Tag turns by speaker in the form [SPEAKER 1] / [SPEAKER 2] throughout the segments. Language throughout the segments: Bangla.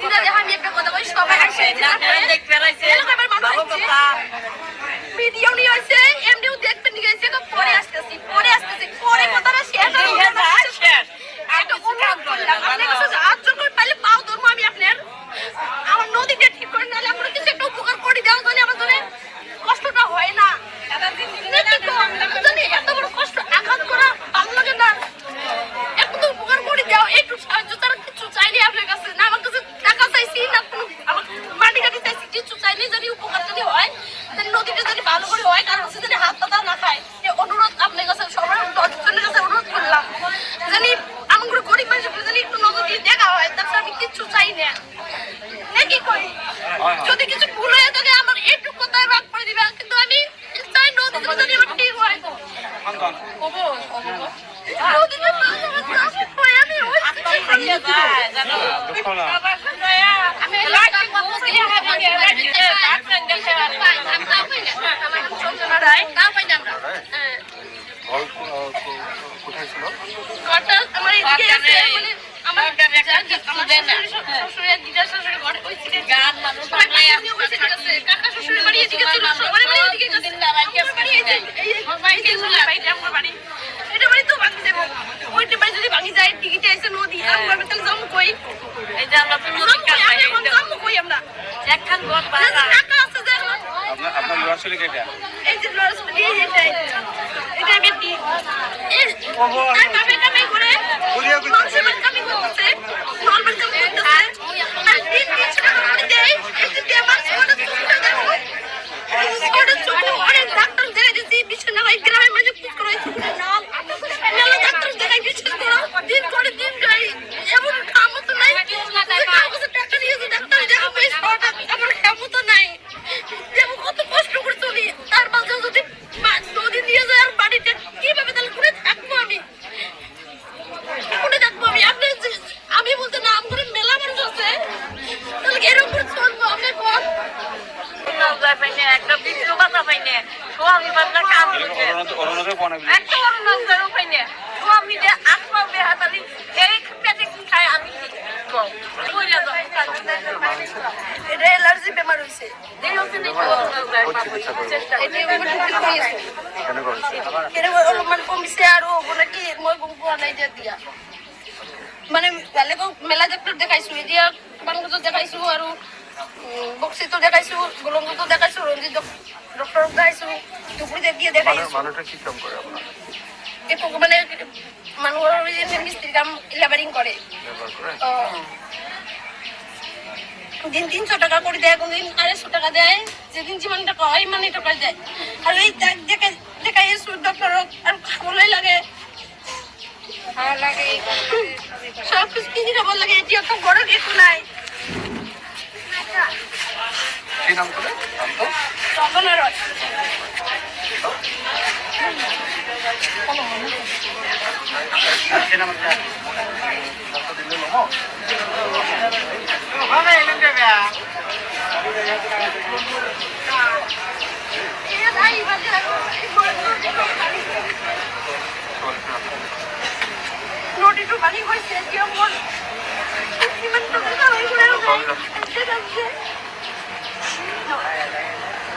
[SPEAKER 1] দিদারে আমি একটা কথা বলি সবাই আসে। ভালো করে হয় কারণ যদি হাত পাতা না খায় অনুরোধ আপনার কাছে সবার দশজনের কাছে অনুরোধ করলাম। জানি আমার করে গরিব মানুষ জানি একটু নজর দিয়ে দেখা হয় তারপর আমি কিচ্ছু চাই না। নাকি কই যদি কিছু ভুল হয়ে থাকে আমার একটু কথায় রাগ করে দিবে কিন্তু আমি চাই নদীটা যদি আমার ঠিক হয়। ভালো হয় আমি ওই
[SPEAKER 2] ঘর আহ, কো- কোথায় ছিল?
[SPEAKER 1] আমার এদিকে আছে মানে আমার শ্বশুরের দিদা শ্বশুরের ঘরে ওই দিকে সবাই বাড়ি এদিকে আছে। কাকা শ্বশুরের বাড়ি এদিকে ছিল, সবার বাড়ি এদিকে আছে। আমার এই যে, এই যে, আমার। এটা বাড়ি তো ভাঙি যাব। ওইটা বাড়ি যদি ভাঙি যায়, টিকিটে এসে নদী, আমরা তাহলে যাব কই? যাব কই? আমরা এখন কই আমরা? টাকা আছে যে
[SPEAKER 2] আপনার আপনার ল'ৰা ছোৱালী কেইটা
[SPEAKER 1] এই যে লড়াই এই যে এটাই। এটাই বেটি। এই- আর বাপে কামাই করে, মানুষের বাড়ি কামাই করতেছে, নল বাড়ি কামাই করতেছে। আর দিন তিনশো টাকা করে দেয়। এই যে দিয়ে আমার ছোট ছোট দেখো। এই ছোট ছোট অনেক ডাক্তার দেখাই দিয়েছি, বিছানা হয়, গ্রামের মাঝে পুজ করা হয়েছে। মেলা ডাক্তার দেখাই বিশ্বাস করো, দিন করে দিন যায়। এমন ক্ষমতা নাই। যে কাগজে টাকা নিয়েছে, ডাক্তার দেখাবো, এই ছোট, আমার ক্ষমতা নাই। যেমন কত কষ্ট করে চলি তার মাঝে যদি মা- নদী নিয়ে যায় আর বাড়িতে কীভাবে তাহলে করে থাকব আমি করে থাকব আমি আপনি যে- আমি বলতে না আমার মেলা মানুষ আছে তাহলে এরকম করে চলবো আপনি কোন
[SPEAKER 3] একটা বিদ্যুৎ বাতা পাইনে স্বামী
[SPEAKER 1] মানে কমিছে আৰু হ'ব মই গম পোৱা নাই এতিয়া দিয়া মানে বেলেগক মেলা ডাক্তৰ দেখাইছো এতিয়া বাংলাদেশত দেখাইছো আৰু বক্সিতো দেখাইছো গোলংগতো দেখাইছো ৰঞ্জিত ডক্টৰক দেখাইছো টুকুৰিতে দিয়ে দেখাইছো।
[SPEAKER 2] মানুহটোৱে কি কাম
[SPEAKER 1] একো মানে মানুহৰ যে মিস্ত্ৰী কাম কৰে তো দিন তিনশো টাকা করে দেয় কোনদিন আড়াইশো টাকা দেয় যেদিন যেমন টাকা হয় মানে টাকা দেয়। আর এই দেখ দেখে দেখাই ডক্টর আর খাবলাই লাগে। সব কিছু কিনে খাবার লাগে? এটি তো বড় কিছু নাই
[SPEAKER 2] কি নাম ক'লে নামটো
[SPEAKER 1] তখন আর হয়।
[SPEAKER 2] কি নাম আছে নামটো
[SPEAKER 1] এই ভাই, ভাই, নোটিটো বানি হয়েছে এতিয়া মোৰ কিমান টকা কামাই করে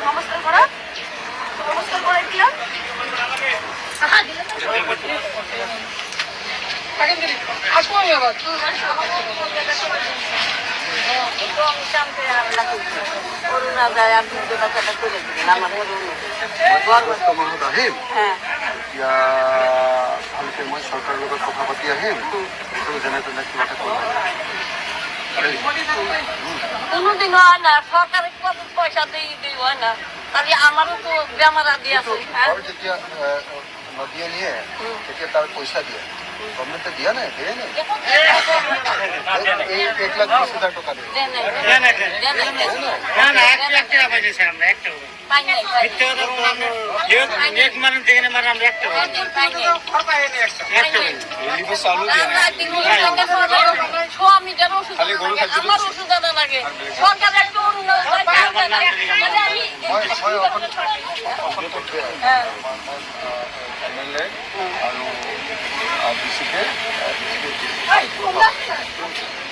[SPEAKER 1] নমস্কার করা নমস্কার করে দিলাম হ্যাঁ, দিলাম তো।
[SPEAKER 3] অরুণাচল আর বিদ্যুৎ বাতাটা করে দিলেন আমার
[SPEAKER 2] মই আগষ্ট মাহত আহিম
[SPEAKER 3] হ্যাঁ
[SPEAKER 2] এতিয়া ভালকে মই চৰকাৰৰ লগত কথা পাতি আহিম যেনে তেনে কিবা এটা।
[SPEAKER 3] কোনোদিনও হয় না সরকারে পয়সা দিয়ে দিয়ে হয় না তাহলে আমারও তো বেমার আদি আছে
[SPEAKER 2] ঘৰ যেতিয়া আহ, নদীয়ে নিয়ে তেতিয়া তাৰ পইচা দিয়ে গভৰ্ণমেণ্টে দিয়া নাই দিয়ে নাই এই এক লাখ বিশ টকা দিয়ে।
[SPEAKER 4] না না এক লাখ টাকা পাইছে আমরা একটা আমরা
[SPEAKER 3] হাজার টাকা সরকার ওষুধ আনা লাগে একটা না। আমি
[SPEAKER 2] মই মই অসম অসমত
[SPEAKER 3] হ্যাঁ।
[SPEAKER 2] এম এল এ আৰু ডি চিকে
[SPEAKER 1] এই, কোন ডাক্তার?